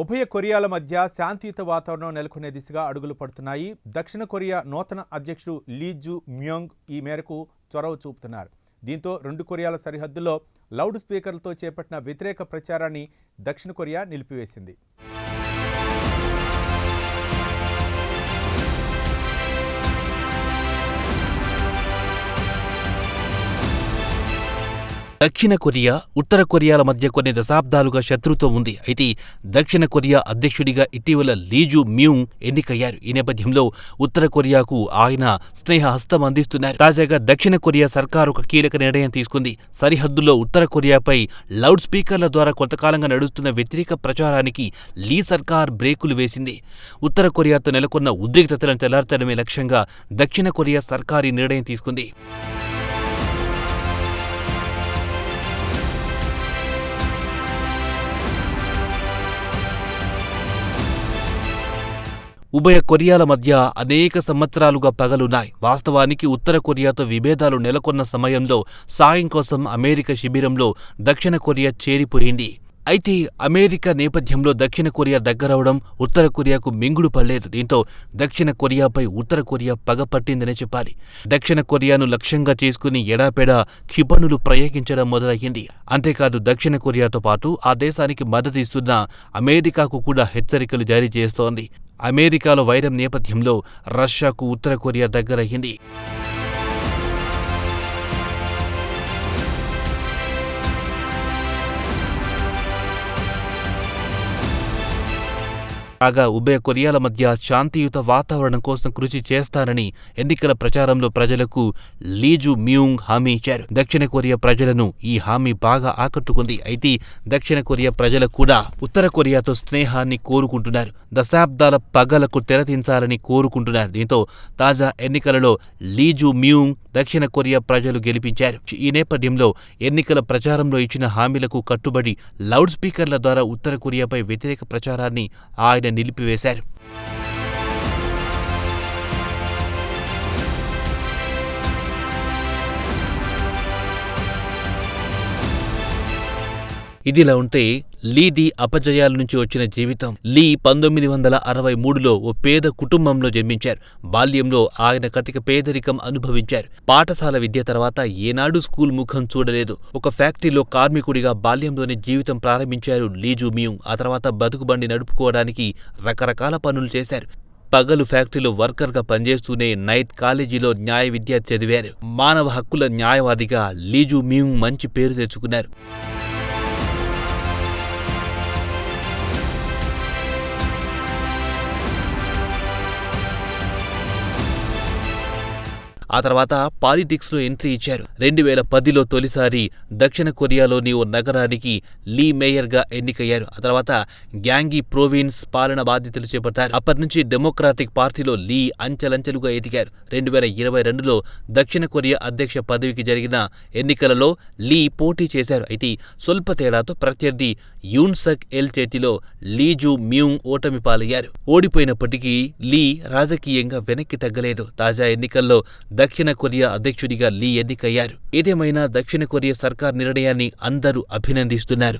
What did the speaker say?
ఉభయ కొరియాల మధ్య శాంతియుత వాతావరణం నెలకొనే దిశగా అడుగులు పడుతున్నాయి. దక్షిణ కొరియా నూతన అధ్యక్షుడు లీజు మ్యోంగ్ ఈ మేరకు చొరవ చూపుతున్నారు. దీంతో రెండు కొరియాల సరిహద్దులో లౌడ్ స్పీకర్లతో చేపట్టిన వ్యతిరేక ప్రచారాన్ని దక్షిణ కొరియా నిలిపివేసింది. దక్షిణ కొరియా ఉత్తర కొరియాల మధ్య కొన్ని దశాబ్దాలుగా శత్రుత్వం ఉంది. అయితే దక్షిణ కొరియా అధ్యక్షుడిగా ఇటీవల లీజు మ్యూంగ్ ఎన్నికయ్యారు. ఈ నేపథ్యంలో ఉత్తర కొరియాకు ఆయన స్నేహ హస్తం అందిస్తున్నారు. తాజాగా దక్షిణ కొరియా సర్కారు ఒక కీలక నిర్ణయం తీసుకుంది. సరిహద్దులో ఉత్తర కొరియాపై లౌడ్ స్పీకర్ల ద్వారా కొంతకాలంగా నడుస్తున్న వ్యతిరేక ప్రచారానికి లీ సర్కార్ బ్రేకులు వేసింది. ఉత్తర కొరియాతో నెలకొన్న ఉద్రిక్తతలను తెల్లార్చడమే లక్ష్యంగా దక్షిణ కొరియా సర్కార్ ఈ నిర్ణయం తీసుకుంది. ఉభయ కొరియాల మధ్య అనేక సంవత్సరాలుగా పగలున్నాయి. వాస్తవానికి ఉత్తర కొరియాతో విభేదాలు నెలకొన్న సమయంలో సాయం కోసం అమెరికా శిబిరంలో దక్షిణ కొరియా చేరిపోయింది. అయితే అమెరికా నేపథ్యంలో దక్షిణ కొరియా దగ్గరవడం ఉత్తర కొరియాకు మింగుడు పడలేదు. దీంతో దక్షిణ కొరియాపై ఉత్తర కొరియా పగ పట్టిందనే చెప్పాలి. దక్షిణ కొరియాను లక్ష్యంగా చేసుకుని ఎడాపెడా క్షిపణులు ప్రయోగించడం మొదలయ్యింది. అంతేకాదు దక్షిణ కొరియాతో పాటు ఆ దేశానికి మద్దతు ఇస్తున్న అమెరికాకు కూడా హెచ్చరికలు జారీ చేస్తోంది. అమెరికాలో వైరం నేపథ్యంలో రష్యాకు ఉత్తర కొరియా దగ్గరయ్యింది కాగా ఉభయ కొరియాల మధ్య శాంతియుత వాతావరణం కోసం కృషి చేస్తారని ఎన్నికల ప్రచారంలో ప్రజలకు లీజు మ్యూంగ్ హామీ ఇచ్చారు. దక్షిణ కొరియా ప్రజలను ఈ హామీ బాగా ఆకట్టుకుంది. అయితే దక్షిణ కొరియా ప్రజలు కూడా ఉత్తర కొరియాతో స్నేహాన్ని కోరుకుంటున్నారు. దశాబ్దాల పగలకు తెరదించాలని కోరుకుంటున్నారు. దీంతో తాజా ఎన్నికలలో లీజు మ్యూంగ్ దక్షిణ కొరియా ప్రజలు గెలిపించారు. ఈ నేపథ్యంలో ఎన్నికల ప్రచారంలో ఇచ్చిన హామీలకు కట్టుబడి లౌడ్ స్పీకర్ల ద్వారా ఉత్తర కొరియాపై వ్యతిరేక ప్రచారాన్ని ఆయన నిలిపివేశారు. ఇదిలా ఉంటే లీది అపజయాల నుంచి వచ్చిన జీవితం. లీ పంతొమ్మిది వందల అరవై మూడులో ఓ పేద కుటుంబంలో జన్మించారు. బాల్యంలో ఆయన కటిక పేదరికం అనుభవించారు. పాఠశాల విద్య తర్వాత ఏనాడు స్కూల్ ముఖం చూడలేదు. ఒక ఫ్యాక్టరీలో కార్మికుడిగా బాల్యంలోనే జీవితం ప్రారంభించారు లీజు మియూంగ్ ఆ తర్వాత బతుకుబండి నడుపుకోవడానికి రకరకాల పనులు చేశారు. పగలు ఫ్యాక్టరీలో వర్కర్గా పనిచేస్తూనే నైట్ కాలేజీలో న్యాయ విద్య చదివారు. మానవ హక్కుల న్యాయవాదిగా లీజు మియూంగ్ మంచి పేరు తెచ్చుకున్నారు. ఆ తర్వాత పాలిటిక్స్లో ఎంట్రీ ఇచ్చారు. రెండు వేల పదిలో తొలిసారి దక్షిణ కొరియాలోని ఓ నగరానికి లీ మేయర్గా ఎన్నికయ్యారు. ఆ తర్వాత గ్యాంగి ప్రోవిన్స్ పాలన బాధ్యతలు చేపట్టారు. అప్పటి నుంచి డెమోక్రాటిక్ పార్టీలో లీ అంచెలంచెలుగా ఎదిగారు. రెండు వేల ఇరవై రెండులో దక్షిణ కొరియా అధ్యక్ష పదవికి జరిగిన ఎన్నికలలో లీ పోటీ చేశారు. అయితే స్వల్ప తేడాతో ప్రత్యర్థి యూన్సక్ ఎల్ చేతిలో లీజు మ్యూంగ్ ఓటమి పాలయ్యారు. ఓడిపోయినప్పటికీ లీ రాజకీయంగా వెనక్కి తగ్గలేదు. తాజా ఎన్నికల్లో దక్షిణ కొరియా అధ్యక్షుడిగా లీ ఎన్నికయ్యారు. ఏదేమైనా దక్షిణ కొరియా సర్కార్ నిర్ణయాన్ని అందరూ అభినందిస్తున్నారు.